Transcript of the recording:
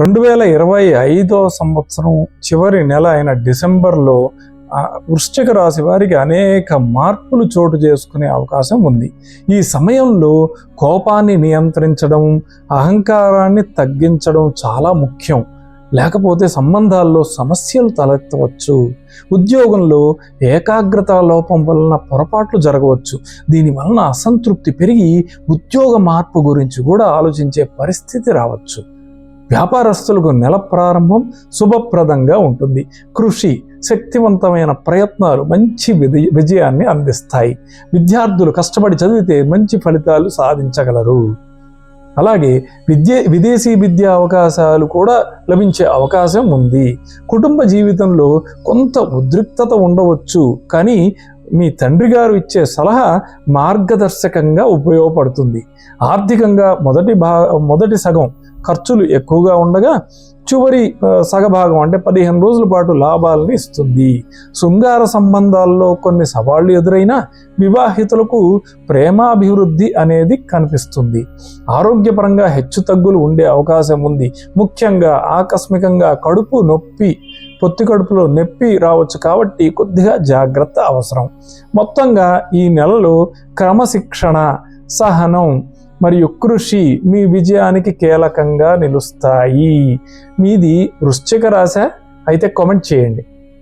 రెండు వేల ఇరవై ఐదో సంవత్సరం చివరి నెల అయిన డిసెంబర్లో వృశ్చిక రాశి వారికి అనేక మార్పులు చోటు చేసుకునే అవకాశం ఉంది. ఈ సమయంలో కోపాన్ని నియంత్రించడం అహంకారాన్ని తగ్గించడం చాలా ముఖ్యం. లేకపోతే సంబంధాల్లో సమస్యలు తలెత్తవచ్చు. ఉద్యోగంలో ఏకాగ్రత లోపం వలన పొరపాట్లు జరగవచ్చు. దీని వలన అసంతృప్తి పెరిగి ఉద్యోగ మార్పు గురించి కూడా ఆలోచించే పరిస్థితి రావచ్చు. వ్యాపారస్తులకు నెల ప్రారంభం శుభప్రదంగా ఉంటుంది. కృషి శక్తివంతమైన ప్రయత్నాలు మంచి విజయాన్ని అందిస్తాయి. విద్యార్థులు కష్టపడి చదివితే మంచి ఫలితాలు సాధించగలరు. అలాగే విద్య విదేశీ విద్యా అవకాశాలు కూడా లభించే అవకాశం ఉంది. కుటుంబ జీవితంలో కొంత ఉద్రిక్తత ఉండవచ్చు కానీ మీ తండ్రి గారు ఇచ్చే సలహా మార్గదర్శకంగా ఉపయోగపడుతుంది. ఆర్థికంగా మొదటి భా మొదటి సగం ఖర్చులు ఎక్కువగా ఉండగా చివరి సగభాగం అంటే పదిహేను రోజుల పాటు లాభాలను ఇస్తుంది. శృంగార సంబంధాల్లో కొన్ని సవాళ్ళు ఎదురైనా వివాహితులకు ప్రేమాభివృద్ధి అనేది కనిపిస్తుంది. ఆరోగ్యపరంగా హెచ్చు తగ్గులు ఉండే అవకాశం ఉంది. ముఖ్యంగా ఆకస్మికంగా కడుపు నొప్పి పొత్తి కడుపులో నొప్పి రావచ్చు కాబట్టి కొద్దిగా జాగ్రత్త అవసరం. మొత్తంగా ఈ నెలలో క్రమశిక్షణ సహనం మరియు కృషి మీ విజయానికి కీలకంగా నిలుస్తాయి. మీది వృశ్చిక రాశ. అయితే కామెంట్ చేయండి.